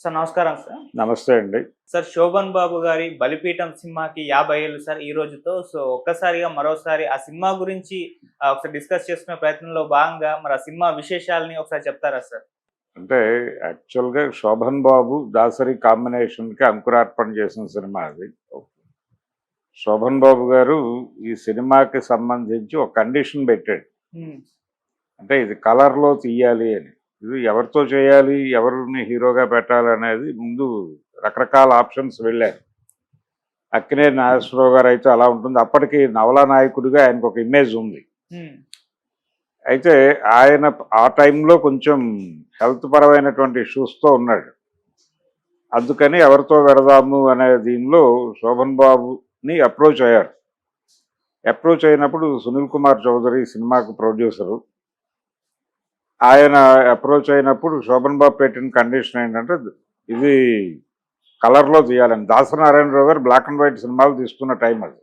Sir నమస్కారం sir. నమస్తే అండి. సార్ శోభన్ బాబు గారి బలిపీఠం సినిమాకి యాభై ఏళ్ళు సార్ ఈ రోజుతో. సో ఒక్కసారిగా మరోసారి ఆ సినిమా గురించి ఒకసారి డిస్కస్ చేసుకునే ప్రయత్నంలో భాగంగా మరి ఆ సినిమా విశేషాలని ఒకసారి చెప్తారా సార్? అంటే యాక్చువల్గా శోభన్ బాబు దాసరి కాంబినేషన్కి అంకురార్పణ చేసిన సినిమా అది. శోభన్ బాబు గారు ఈ సినిమాకి సంబంధించి ఒక కండిషన్ పెట్టాడు. అంటే ఇది కలర్లో తీయాలి అని. ఇది ఎవరితో చేయాలి ఎవరిని హీరోగా పెట్టాలి అనేది ముందు రకరకాల ఆప్షన్స్ వెళ్ళారు. అక్కినే నాగేశ్వరరావు గారు అయితే అలా ఉంటుంది. అప్పటికి నవలా నాయకుడిగా ఆయనకు ఒక ఇమేజ్ ఉంది. అయితే ఆయన ఆ టైంలో కొంచెం హెల్త్ పరమైనటువంటి ఇష్యూస్తో ఉన్నాడు. అందుకని ఎవరితో వెడదాము అనే దీనిలో శోభన్ బాబుని అప్రోచ్ అయ్యారు. అప్రోచ్ అయినప్పుడు సునీల్ కుమార్ చౌదరి సినిమాకు ప్రొడ్యూసరు ఆయన అప్రోచ్ అయినప్పుడు శోభన్ బాబు పెట్టిన కండిషన్ ఏంటంటే ఇది కలర్లో తీయాలని. దాసనారాయణరావు గారు బ్లాక్ అండ్ వైట్ సినిమాలు తీస్తున్న టైం అది.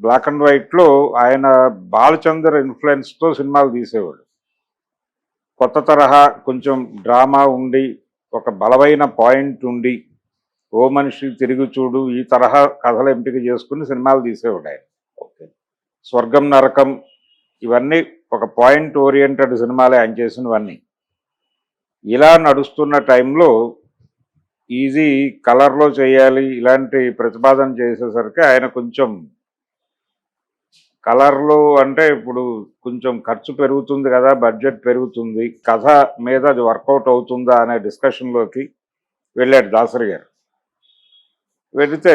బ్లాక్ అండ్ వైట్లో ఆయన బాలచందర్ ఇన్ఫ్లుయెన్స్తో సినిమాలు తీసేవాడు. కొత్త తరహా కొంచెం డ్రామా ఉండి ఒక బలమైన పాయింట్ ఉండి ఓ మనిషి తిరిగి చూడు ఈ తరహా కథలు ఎంపిక చేసుకుని సినిమాలు తీసేవాడు ఆయన. ఓకే. స్వర్గం నరకం ఇవన్నీ ఒక పాయింట్ ఓరియంటెడ్ సినిమాలే ఆయన చేసినవన్నీ. ఇలా నడుస్తున్న టైంలో ఈజీ కలర్లో చేయాలి ఇలాంటి ప్రతిపాదన చేసేసరికి ఆయన కొంచెం కలర్లు అంటే ఇప్పుడు కొంచెం ఖర్చు పెరుగుతుంది కదా బడ్జెట్ పెరుగుతుంది కథ మీద అది వర్కౌట్ అవుతుందా అనే డిస్కషన్లోకి వెళ్ళాడు దాసరి గారు. వెళితే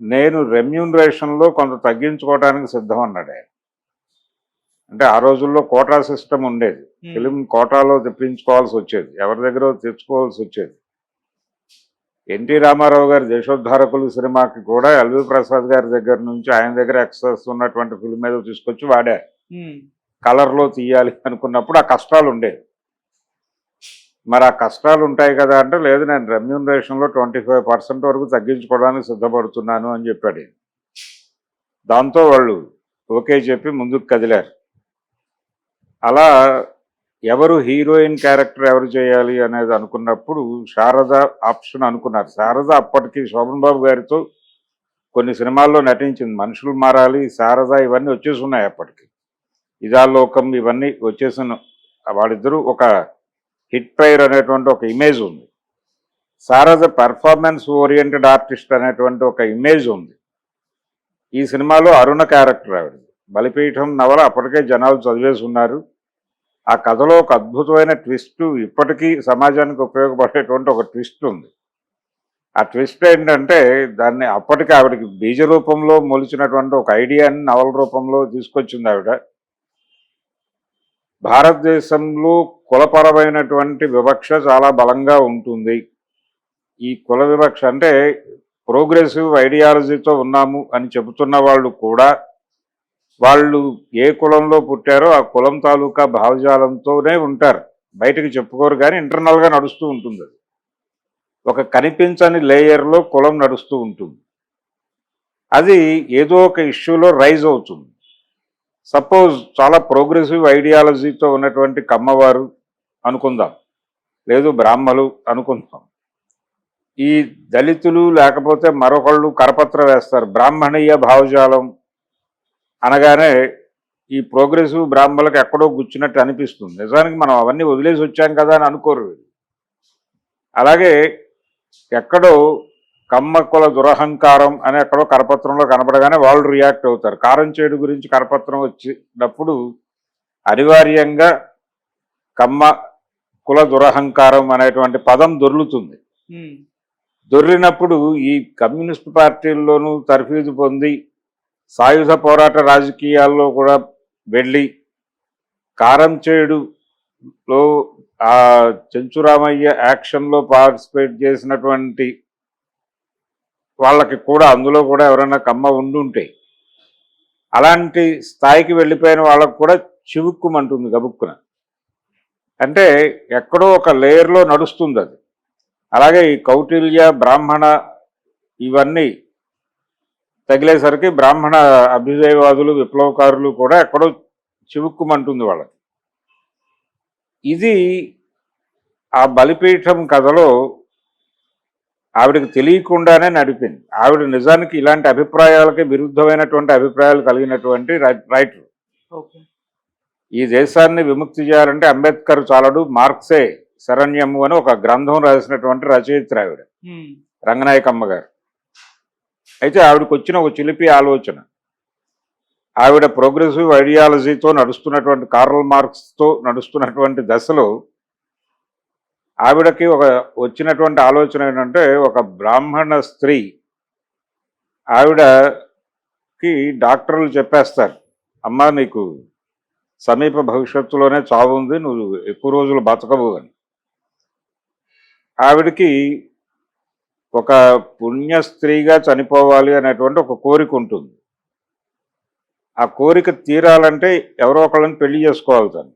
నేను రెమ్యూనరేషన్లో కొంత తగ్గించుకోవడానికి సిద్ధం అన్నాడు ఆయన. అంటే ఆ రోజుల్లో కోటా సిస్టమ్ ఉండేది. ఉమ్, ఫిలిం కోటాలో తెప్పించుకోవాల్సి వచ్చేది. ఎవరి దగ్గర తెచ్చుకోవాల్సి వచ్చేది? ఎన్టీ రామారావు గారి దేశోద్ధారకులు సినిమాకి కూడా ఎల్వి ప్రసాద్ గారి దగ్గర నుంచి ఆయన దగ్గర ఎక్సెస్ ఉన్నటువంటి ఫిల్మ్ మీద తీసుకొచ్చి వాడారు. ఉమ్, కలర్లో తీయాలి అనుకున్నప్పుడు ఆ కష్టాలు ఉండేవి. మరి ఆ కష్టాలు ఉంటాయి కదా అంటే లేదు నేను రెమ్యూనరేషన్లో ట్వంటీ ఫైవ్ పర్సెంట్ వరకు తగ్గించుకోవడానికి సిద్ధపడుతున్నాను అని చెప్పాడు. దాంతో వాళ్ళు ఓకే చెప్పి ముందుకు కదిలారు. అలా ఎవరు హీరోయిన్ క్యారెక్టర్ ఎవరు చేయాలి అనేది అనుకున్నప్పుడు శారద ఆప్షన్ అనుకున్నారు. శారద అప్పటికి శోభన్ బాబు గారితో కొన్ని సినిమాల్లో నటించింది. మనుషులు మారాలి శారద ఇవన్నీ వచ్చేసి ఉన్నాయి అప్పటికి. ఇదాలోకం ఇవన్నీ వచ్చేసిన వాళ్ళిద్దరూ ఒక హిట్ ప్రైర్ అనేటువంటి ఒక ఇమేజ్ ఉంది. శారద పెర్ఫార్మెన్స్ ఓరియంటెడ్ ఆర్టిస్ట్ అనేటువంటి ఒక ఇమేజ్ ఉంది. ఈ సినిమాలో అరుణ క్యారెక్టర్ ఆవిడది. బలిపీఠం నవల అప్పటికే జనాలు చదివేసి ఉన్నారు ఆ కథలో ఒక అద్భుతమైన ట్విస్ట్ ఇప్పటికీ సమాజానికి ఉపయోగపడేటువంటి ఒక ట్విస్ట్ ఉంది. ఆ ట్విస్ట్ ఏంటంటే దాన్ని అప్పటికి ఆవిడకి బీజ రూపంలో మొలిచినటువంటి ఒక ఐడియాని నవల రూపంలో తీసుకొచ్చింది ఆవిడ. భారతదేశంలో కులపరమైనటువంటి వివక్ష చాలా బలంగా ఉంటుంది. ఈ కుల వివక్ష అంటే ప్రోగ్రెసివ్ ఐడియాలజీతో ఉన్నాము అని చెబుతున్న వాళ్ళు కూడా వాళ్ళు ఏ కులంలో పుట్టారో ఆ కులం తాలూకా భావజాలంతోనే ఉంటారు. బయటకు చెప్పుకోరు కానీ ఇంటర్నల్గా నడుస్తూ ఉంటుంది అది. ఒక కనిపించని లేయర్లో కులం నడుస్తూ ఉంటుంది. అది ఏదో ఒక ఇష్యూలో రైజ్ అవుతుంది. సపోజ్ చాలా ప్రోగ్రెసివ్ ఐడియాలజీతో ఉన్నటువంటి కమ్మవారు అనుకుందాం. లేదు బ్రాహ్మలు అనుకుందాం. ఈ దళితులు లేకపోతే మరొకళ్ళు కరపత్ర వేస్తారు. బ్రాహ్మణీయ భావజాలం అనగానే ఈ ప్రోగ్రెసివ్ బ్రాహ్మణులకు ఎక్కడో గుచ్చినట్టు అనిపిస్తుంది. నిజానికి మనం అవన్నీ వదిలేసి వచ్చాం కదా అని అనుకోరు. అలాగే ఎక్కడో కమ్మ కుల దురహంకారం అని ఎక్కడో కరపత్రంలో కనపడగానే వాళ్ళు రియాక్ట్ అవుతారు. కారం చేడు గురించి కరపత్రం వచ్చినప్పుడు అనివార్యంగా కమ్మ కుల దురహంకారం అనేటువంటి పదం దొర్లుతుంది. దొర్లినప్పుడు ఈ కమ్యూనిస్ట్ పార్టీల్లోనూ తర్ఫీదు పొంది సాయుధ పోరాట రాజకీయాల్లో కూడా వెళ్ళి కారం చేడులో ఆ చెంచురామయ్య యాక్షన్లో పార్టిసిపేట్ చేసినటువంటి వాళ్ళకి కూడా అందులో కూడా ఎవరైనా కమ్మ ఉండుంటే అలాంటి స్థాయికి వెళ్ళిపోయిన వాళ్ళకు కూడా చివుక్కుమంటుంది గబుక్కున. అంటే ఎక్కడో ఒక లేయర్లో నడుస్తుంది అది అలాగే ఈ కౌటిల్య బ్రాహ్మణ ఇవన్నీ తగిలేసరికి బ్రాహ్మణ అభ్యుదయవాదులు విప్లవకారులు కూడా ఎక్కడో చివుక్కుమంటుంది వాళ్ళకి. ఇది ఆ బలిపీఠం కథలో ఆవిడకి తెలియకుండానే నడిపింది. ఆవిడ నిజానికి ఇలాంటి అభిప్రాయాలకి విరుద్ధమైనటువంటి అభిప్రాయాలు కలిగినటువంటి రైటర్. ఈ దేశాన్ని విముక్తి చేయాలంటే అంబేద్కర్ చాలడు మార్క్సే శరణ్యము అని ఒక గ్రంథం రాసినటువంటి రచయిత్రి ఆవిడ. రంగనాయకమ్మ గారు. అయితే ఆవిడకు వచ్చిన ఒక చిలిపి ఆలోచన. ఆవిడ ప్రోగ్రెసివ్ ఐడియాలజీతో నడుస్తున్నటువంటి కార్ల్ మార్క్స్తో నడుస్తున్నటువంటి దశలో ఆవిడకి ఒక వచ్చినటువంటి ఆలోచన ఏంటంటే ఒక బ్రాహ్మణ స్త్రీ ఆవిడకి డాక్టర్లు చెప్పేస్తారు అమ్మా నీకు సమీప భవిష్యత్తులోనే చావు ఉంది నువ్వు ఎక్కువ రోజులు బతకవు అని. ఆవిడకి ఒక పుణ్య స్త్రీగా చనిపోవాలి అనేటువంటి ఒక కోరిక ఉంటుంది. ఆ కోరిక తీరాలంటే ఎవరో ఒకళ్ళని పెళ్ళి చేసుకోవాలి తను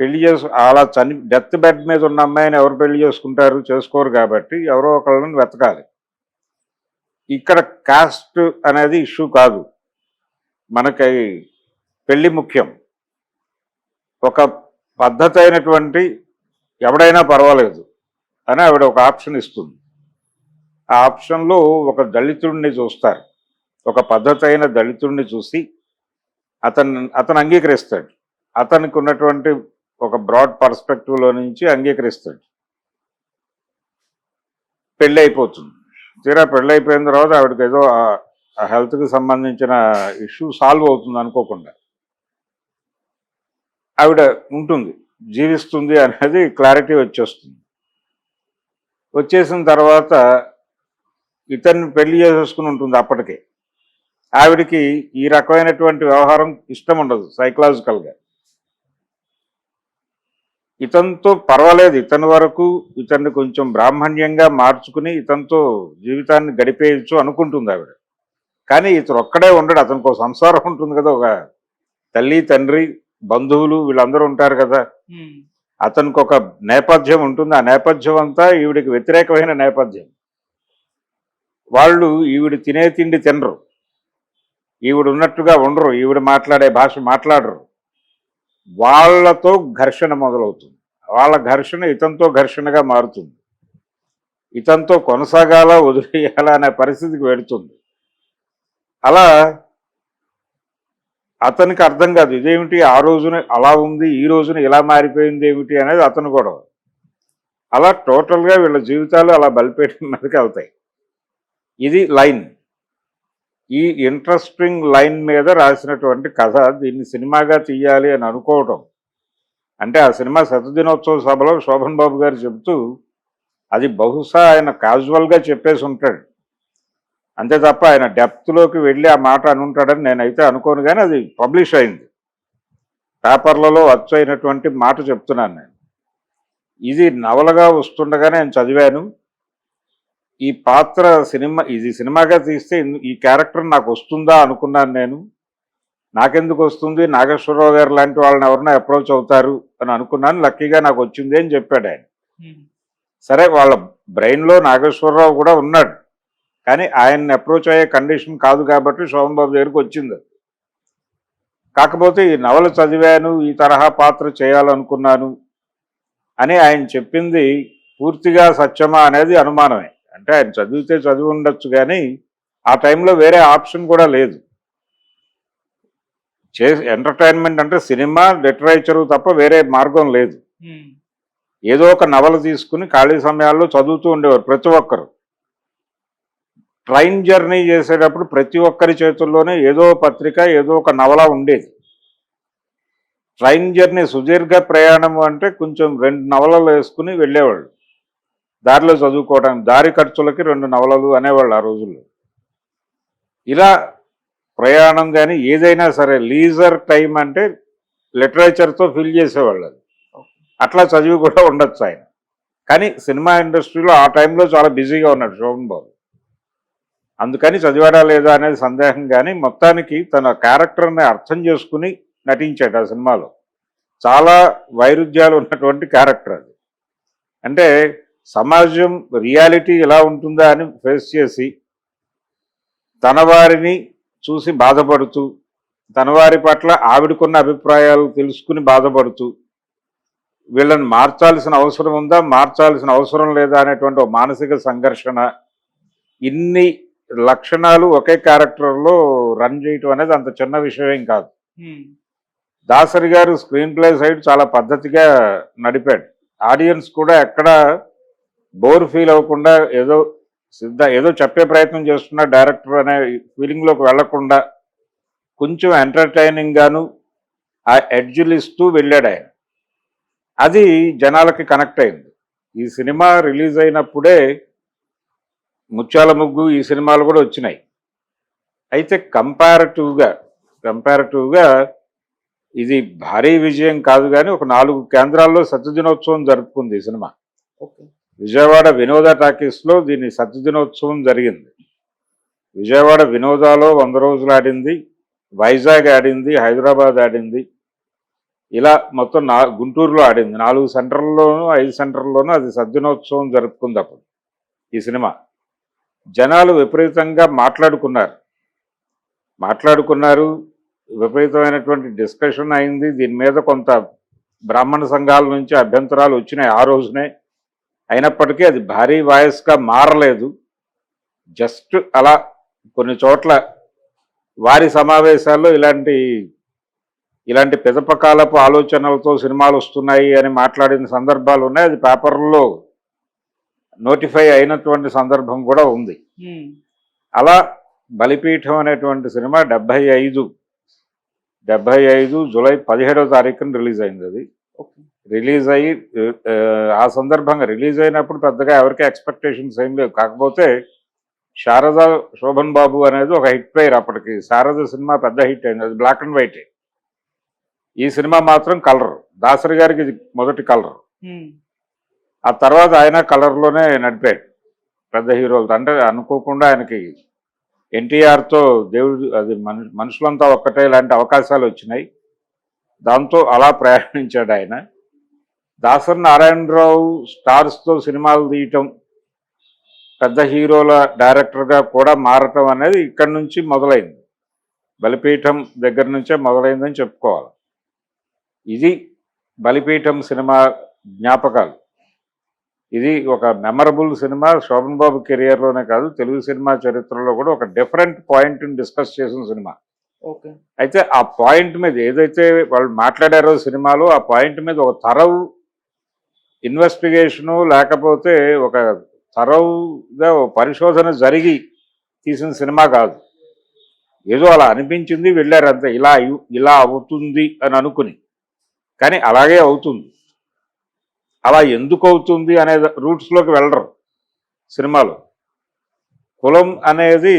పెళ్ళి చేసు అలా చని డెత్ బెడ్ మీద ఉన్న అమ్మాయిని ఎవరు పెళ్ళి చేసుకుంటారు చేసుకోరు కాబట్టి ఎవరో ఒకళ్ళని వెతకాలి. ఇక్కడ కాస్ట్ అనేది ఇష్యూ కాదు. మనకి పెళ్ళి ముఖ్యం. ఒక పద్ధతి అయినటువంటి ఎవడైనా పర్వాలేదు. అని ఆవిడ ఒక ఆప్షన్ ఇస్తుంది. ఆ ఆప్షన్లో ఒక దళితుడిని చూస్తారు. ఒక పద్ధతి అయిన దళితుడిని చూసి అతను అతను అంగీకరిస్తాడు. అతనికి ఉన్నటువంటి ఒక బ్రాడ్ పర్స్పెక్టివ్లో నుంచి అంగీకరిస్తాడు. పెళ్ళి అయిపోతుంది తీరా పెళ్ళి అయిపోయిన తర్వాత ఆవిడకి ఏదో ఆ హెల్త్కి సంబంధించిన ఇష్యూ సాల్వ్ అవుతుంది అనుకోకుండా. ఆవిడ ఉంటుంది. జీవిస్తుంది అనేది క్లారిటీ వచ్చేస్తుంది. వచ్చేసిన తర్వాత ఇతన్ని పెళ్ళి చేసేసుకుని ఉంటుంది అప్పటికే. ఆవిడికి ఈ రకమైనటువంటి వ్యవహారం ఇష్టం ఉండదు సైకలాజికల్గా ఇతనితో పర్వాలేదు. ఇతని వరకు ఇతన్ని కొంచెం బ్రాహ్మణ్యంగా మార్చుకుని ఇతనితో జీవితాన్ని గడిపేయచ్చు అనుకుంటుంది ఆవిడ. కానీ ఇతను ఒక్కడే ఉండడు. అతనికి ఒక సంసారం ఉంటుంది కదా ఒక తల్లి తండ్రి బంధువులు వీళ్ళందరూ ఉంటారు కదా. అతనికి ఒక నేపథ్యం ఉంటుంది. ఆ నేపథ్యం అంతా ఈవిడికి వ్యతిరేకమైన నేపథ్యం. వాళ్ళు ఈవిడ తినే తిండి తినరు. ఈవిడ ఉన్నట్టుగా ఉండరు. ఈవిడ మాట్లాడే భాష మాట్లాడరు. వాళ్ళతో ఘర్షణ మొదలవుతుంది. వాళ్ళ ఘర్షణ ఇతంతో ఘర్షణగా మారుతుంది. ఇతంతో కొనసాగాల వదిలేయాలా అనే పరిస్థితికి వెడుతుంది అలా అతనికి అర్థం కాదు. ఇదేమిటి? ఆ రోజున అలా ఉంది ఈ రోజున ఇలా మారిపోయింది ఏమిటి అనేది అతను కూడా. అలా టోటల్గా వీళ్ళ జీవితాలు అలా బలిపేట వెళ్తాయి. ఇది లైన్. ఈ ఇంట్రెస్టింగ్ లైన్ మీద రాసినటువంటి కథ దీన్ని సినిమాగా తీయాలి అని అనుకోవటం. అంటే ఆ సినిమా శతదినోత్సవ సభలో శోభన్ బాబు గారు చెబుతూ అది బహుశా ఆయన క్యాజువల్గా చెప్పేసి ఉంటాడు. అంతే తప్ప ఆయన డెప్త్లోకి వెళ్ళి ఆ మాట అనుంటాడని నేనైతే అనుకోను కానీ అది పబ్లిష్ అయింది. పేపర్లలో వచ్చైనటువంటి మాట చెప్తున్నాను నేను. ఇది నవలగా వస్తుండగా నేను చదివాను. ఈ పాత్ర సినిమా ఇది సినిమాగా తీస్తే ఈ క్యారెక్టర్ నాకు వస్తుందా అనుకున్నాను నేను. నాకెందుకు వస్తుంది? నాగేశ్వరరావు గారు లాంటి వాళ్ళని ఎవరైనా అప్రోచ్ అవుతారు అని అనుకున్నాను. లక్కీగా నాకు వచ్చింది అని చెప్పాడు ఆయన. సరే వాళ్ళ బ్రెయిన్లో నాగేశ్వరరావు కూడా ఉన్నాడు. కానీ ఆయన్ని అప్రోచ్ అయ్యే కండిషన్ కాదు కాబట్టి శోభన్ బాబు దగ్గరికి వచ్చింది. కాకపోతే ఈ నవల చదివాను ఈ తరహా పాత్ర చేయాలనుకున్నాను అని ఆయన చెప్పింది పూర్తిగా సత్యమా అనేది అనుమానమే. అంటే ఆయన చదివితే చదివి ఉండొచ్చు కానీ ఆ టైంలో వేరే ఆప్షన్ కూడా లేదు. చే ఎంటర్టైన్మెంట్ అంటే సినిమా లిటరేచరు తప్ప వేరే మార్గం లేదు. ఏదో ఒక నవల తీసుకుని ఖాళీ సమయాల్లో చదువుతూ ఉండేవారు ప్రతి ఒక్కరు. ట్రైన్ జర్నీ చేసేటప్పుడు ప్రతి ఒక్కరి చేతుల్లోనే ఏదో పత్రిక ఏదో ఒక నవల ఉండేది. ట్రైన్ జర్నీ సుదీర్ఘ ప్రయాణం అంటే కొంచెం రెండు నవలలు వేసుకుని వెళ్ళేవాళ్ళు. దారిలో చదువుకోవడం దారి ఖర్చులకి రెండు నవలలు అనేవాళ్ళు ఆ రోజుల్లో. ఇలా ప్రయాణం కానీ ఏదైనా సరే లీజర్ టైం అంటే లిటరేచర్తో ఫిల్ చేసేవాళ్ళు అది. అట్లా చదివి కూడా ఉండొచ్చు ఆయన. కానీ సినిమా ఇండస్ట్రీలో ఆ టైంలో చాలా బిజీగా ఉన్నాడు శోభన్ బాబు. అందుకని చదివాడా లేదా అనేది సందేహం కానీ మొత్తానికి తన క్యారెక్టర్ని అర్థం చేసుకుని నటించాడు ఆ సినిమాలో. చాలా వైరుధ్యాలు ఉన్నటువంటి క్యారెక్టర్ అది. అంటే సమాజం రియాలిటీ ఎలా ఉంటుందా అని ఫేస్ చేసి తన వారిని చూసి బాధపడుతూ తన వారి పట్ల ఆవిడకున్న అభిప్రాయాలు తెలుసుకుని బాధపడుతూ వీళ్ళని మార్చాల్సిన అవసరం ఉందా మార్చాల్సిన అవసరం లేదా అనేటువంటి ఒక మానసిక సంఘర్షణ ఇన్ని లక్షణాలు ఒకే క్యారెక్టర్లో రన్ చేయటం అనేది అంత చిన్న విషయం కాదు. దాసరి గారు స్క్రీన్ ప్లే సైడ్ చాలా పద్ధతిగా నడిపాడు. ఆడియన్స్ కూడా ఎక్కడ బోర్ ఫీల్ అవ్వకుండా ఏదో సిద్ధ ఏదో చెప్పే ప్రయత్నం చేస్తున్న డైరెక్టర్ అనే ఫీలింగ్లోకి వెళ్ళకుండా కొంచెం ఎంటర్టైనింగ్ గాను ఆ ఎడ్జులు ఇస్తూ వెళ్ళాడు ఆయన. అది జనాలకి కనెక్ట్ అయింది. ఈ సినిమా రిలీజ్ అయినప్పుడే ముత్యాల ముగ్గు ఈ సినిమాలు కూడా వచ్చినాయి. అయితే కంపారిటివ్గా కంపారిటివ్గా ఇది భారీ విజయం కాదు కానీ ఒక నాలుగు కేంద్రాల్లో సత్యదినోత్సవం జరుపుకుంది ఈ సినిమా. విజయవాడ వినోద టాకీస్లో దీని సత్యదినోత్సవం జరిగింది. విజయవాడ వినోదాలో వంద రోజులు ఆడింది వైజాగ్ ఆడింది హైదరాబాద్ ఆడింది. ఇలా మొత్తం నా గుంటూరులో ఆడింది. నాలుగు సెంటర్లలోనూ ఐదు సెంటర్లలోనూ అది సద్దినోత్సవం జరుపుకుంది అప్పుడు ఈ సినిమా. జనాలు విపరీతంగా మాట్లాడుకున్నారు. మాట్లాడుకున్నారు. విపరీతమైనటువంటి డిస్కషన్ అయింది. దీని మీద కొంత బ్రాహ్మణ సంఘాల నుంచి అభ్యంతరాలు వచ్చినాయి ఆ రోజునే. అయినప్పటికీ అది భారీ వాయిస్గా మారలేదు. జస్ట్ అలా కొన్ని చోట్ల వారి సమావేశాల్లో ఇలాంటి ఇలాంటి పిదపకాలపు ఆలోచనలతో సినిమాలు వస్తున్నాయి అని మాట్లాడిన సందర్భాలు ఉన్నాయి. అది పేపర్లో నోటిఫై అయినటువంటి సందర్భం కూడా ఉంది. అలా బలిపీఠం అనేటువంటి సినిమా డెబ్బై ఐదు డెబ్బై ఐదు జూలై పదిహేడవ తారీఖున రిలీజ్ అయింది అది. ఓకే. రిలీజ్ అయ్యి ఆ, సందర్భంగా రిలీజ్ అయినప్పుడు పెద్దగా ఎవరికి ఎక్స్పెక్టేషన్స్ ఏం లేవు. కాకపోతే శారద శోభన్ బాబు అనేది ఒక హిట్ ప్లేయర్ అప్పటికి. శారద సినిమా పెద్ద హిట్ అయింది. అది బ్లాక్ అండ్ వైట్. ఈ సినిమా మాత్రం కలర్. దాసరి గారికి మొదటి కలర్. ఆ తర్వాత ఆయన కలర్లోనే నడిపాడు. పెద్ద హీరోలతో. అంటే అనుకోకుండా ఆయనకి ఎన్టీఆర్తో దేవుడు అది మను మనుషులంతా ఒక్కటే ఇలాంటి అవకాశాలు వచ్చినాయి. దాంతో అలా ప్రయాణించాడు ఆయన. దాసరి నారాయణరావు స్టార్స్తో సినిమాలు తీయటం పెద్ద హీరోల డైరెక్టర్గా కూడా మారటం అనేది ఇక్కడి నుంచి మొదలైంది. బలిపీఠం దగ్గర నుంచే మొదలైందని చెప్పుకోవాలి. ఇది బలిపీఠం సినిమా జ్ఞాపకాలు. ఇది ఒక మెమరబుల్ సినిమా శోభన్ బాబు కెరియర్లోనే కాదు తెలుగు సినిమా చరిత్రలో కూడా ఒక డిఫరెంట్ పాయింట్ని డిస్కస్ చేసిన సినిమా ఓకే. అయితే ఆ పాయింట్ మీద ఏదైతే వాళ్ళు మాట్లాడారో సినిమాలో ఆ పాయింట్ మీద ఒక తరవు ఇన్వెస్టిగేషను లేకపోతే ఒక తరవుగా పరిశోధన జరిగి తీసిన సినిమా కాదు. ఏదో అలా అనిపించింది వెళ్ళారు అంతే. ఇలా ఇలా అవుతుంది అని అనుకుని. కానీ అలాగే అవుతుంది. అలా ఎందుకు అవుతుంది అనే రూట్స్లోకి వెళ్ళరు సినిమాలో. కులం అనేది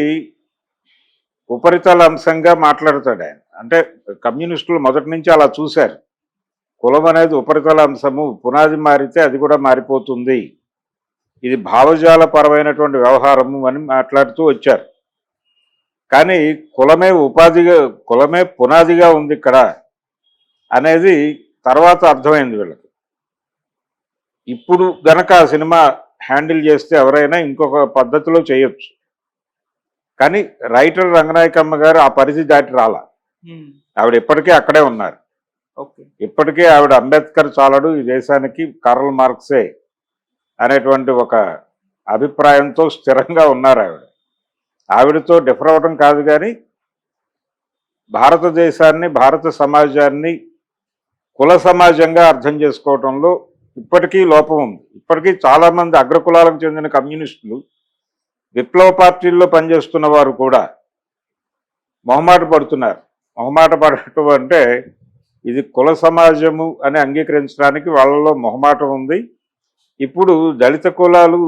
ఉపరితల అంశంగా మాట్లాడతాడు ఆయన. అంటే కమ్యూనిస్టులు మొదటి నుంచి అలా చూశారు. కులం అనేది ఉపరితల అంశము పునాది మారితే అది కూడా మారిపోతుంది. ఇది భావజాలపరమైనటువంటి వ్యవహారము అని మాట్లాడుతూ వచ్చారు. కానీ కులమే ఉపాధిగా కులమే పునాదిగా ఉంది ఇక్కడ అనేది తర్వాత అర్థమైంది వీళ్ళకి. ఇప్పుడు గనక ఆ సినిమా హ్యాండిల్ చేస్తే ఎవరైనా ఇంకొక పద్ధతిలో చేయొచ్చు. కానీ రైటర్ రంగనాయకమ్మ గారు ఆ పరిధి దాటి రాలా. ఆవిడ ఇప్పటికీ అక్కడే ఉన్నారు. ఓకే. ఇప్పటికే ఆవిడ అంబేద్కర్ చాలడు ఈ దేశానికి కార్ల్ మార్క్సే అనేటువంటి ఒక అభిప్రాయంతో స్థిరంగా ఉన్నారు ఆవిడ. ఆవిడతో డిఫర్ అవ్వడం కాదు కానీ భారతదేశాన్ని భారత సమాజాన్ని కుల సమాజంగా అర్థం చేసుకోవటంలో ఇప్పటికీ లోపం ఉంది. ఇప్పటికీ చాలామంది అగ్రకులాలకు చెందిన కమ్యూనిస్టులు విప్లవ పార్టీల్లో పనిచేస్తున్న వారు కూడా మొహమాట పడుతున్నారు. మొహమాట పడటం అంటే ఇది కుల సమాజము అని అంగీకరించడానికి వాళ్ళలో మొహమాటం ఉంది. ఇప్పుడు దళిత కులాలు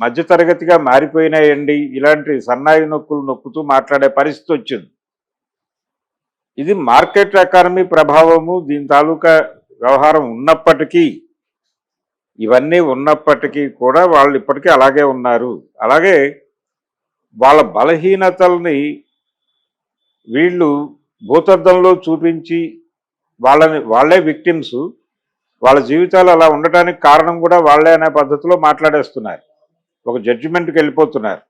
మధ్యతరగతిగా మారిపోయినాయండి. ఇలాంటి సన్నాయి నొక్కులు నొక్కుతూ మాట్లాడే పరిస్థితి వచ్చింది. ఇది మార్కెట్ ఎకానమీ ప్రభావము దీని తాలూకా వ్యవహారం ఉన్నప్పటికీ ఇవన్నీ ఉన్నప్పటికీ కూడా వాళ్ళు ఇప్పటికీ అలాగే ఉన్నారు. అలాగే వాళ్ళ బలహీనతల్ని వీళ్ళు భూతద్దంలో చూపించి వాళ్ళని వాళ్ళే విక్టిమ్స్. వాళ్ళ జీవితాలు అలా ఉండటానికి కారణం కూడా వాళ్ళే అనే పద్ధతిలో మాట్లాడేస్తున్నారు. ఒక జడ్జిమెంట్కి వెళ్ళిపోతున్నారు.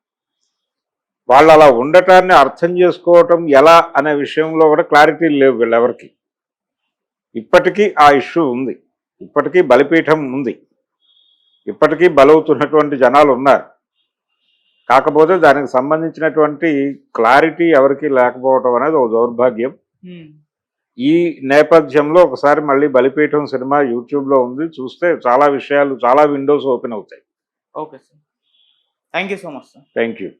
వాళ్ళు అలా ఉండటాన్ని అర్థం చేసుకోవటం ఎలా అనే విషయంలో కూడా క్లారిటీ లేవు వీళ్ళెవరికి. ఇప్పటికీ ఆ ఇష్యూ ఉంది. ఇప్పటికీ బలిపీఠం ఉంది. ఇప్పటికీ బలవుతున్నటువంటి జనాలు ఉన్నారు. కాకపోతే దానికి సంబంధించినటువంటి క్లారిటీ ఎవరికి లేకపోవటం అనేది ఒక దౌర్భాగ్యం. ఈ నేపథ్యంలో ఒకసారి మళ్ళీ బలిపీఠం సినిమా యూట్యూబ్లో ఉంది. చూస్తే చాలా విషయాలు చాలా విండోస్ ఓపెన్ అవుతాయి. Okay sir. Thank you so much sir. Thank you